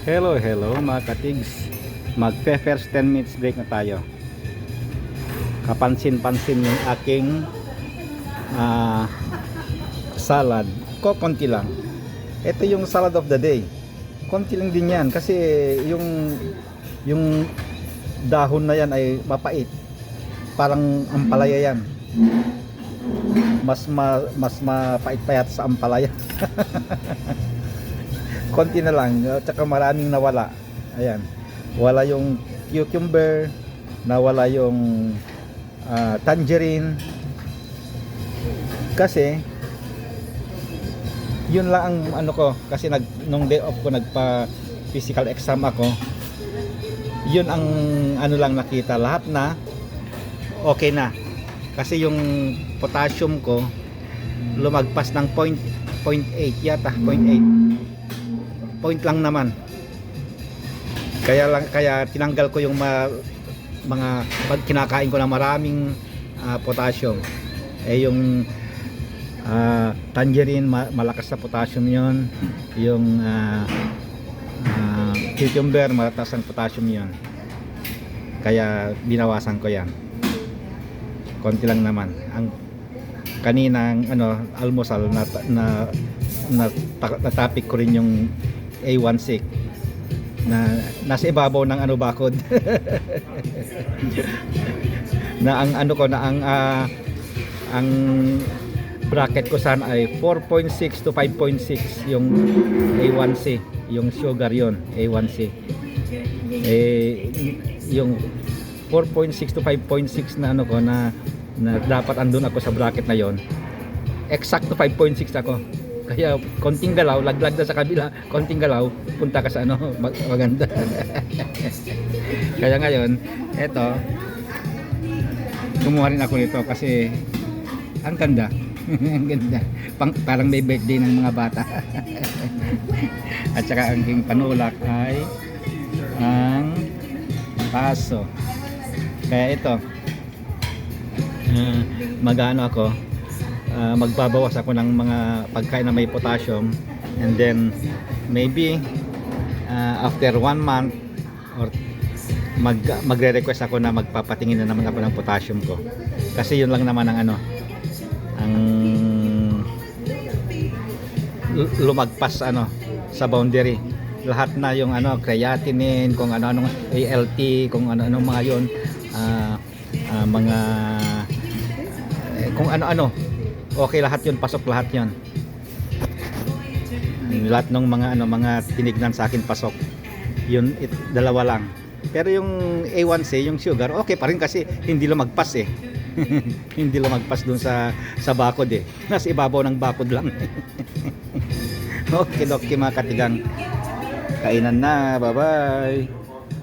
Hello, hello mga katigs. Magpe first 10 minutes break na tayo. Kapansin-pansin yung aking ah, salad. Ko konti lang. Ito yung salad of the day. Konti lang din yan kasi yung yung dahon na yan ay mapait. Parang ampalaya yan. Mas ma, mas mapait pa yata sa ampalaya. konti na lang at saka maraming nawala. Ayan. Wala yung cucumber nawala yung ah, tangerine. Kasi yun lang ang ano ko kasi nag nung day off ko nagpa physical exam ako. Yun ang ano lang nakita lahat na okay na. Kasi yung potassium ko lumagpas ng point, point 8 yata point 8 point lang naman. Kaya lang kaya tinanggal ko yung ma, mga pag kinakain ko na maraming ah, potassium. Eh yung ah, tangerine ma- malakas sa potassium yon yung ah, ah, cucumber mataas ang potassium yon kaya binawasan ko yan. Konti lang naman. Ang kaninang ano almusal na na, na, na topic ko rin yung A1C na nasa ibabaw ng ano bakod na ang ano ko na ang ah, ang bracket ko sana ay 4.6 to 5.6 yung A1C yung sugar yon A1C eh yung 4.6 to 5.6 na ano ko na, na dapat andun ako sa bracket na yon exact to 5.6 ako kaya konting galaw laglag na sa kabila konting galaw punta ka sa ano mag- maganda. Kaya ngayon eto kumuha rin ako nito kasi ang ganda. Ang ganda. Pang, parang may birthday ng mga bata. At saka ang aking panulak ay ang paso. Kaya ito uh, magano ako ah, magbabawas ako ng mga pagkain na may potassium. And then maybe ah, after one month or mag magre-request ako na magpapatingin na naman ako ng potassium ko. Kasi yun lang naman ang ano ang lumagpas ano sa boundary. Lahat na yung ano creatinine kung ano anong ALT kung ano anong mga yon ah, ah, mga eh, kung ano ano okay lahat yun. Pasok lahat yun. Lahat ng mga ano mga tinignan sa akin pasok. Yun it, dalawa lang. Pero yung A1C yung sugar okay pa rin kasi hindi lumagpas eh. Hindi lumagpas dun sa sa bakod eh. Nasa ibabaw ng bakod lang. Okay okay mga katigang. Kainan na. Bye bye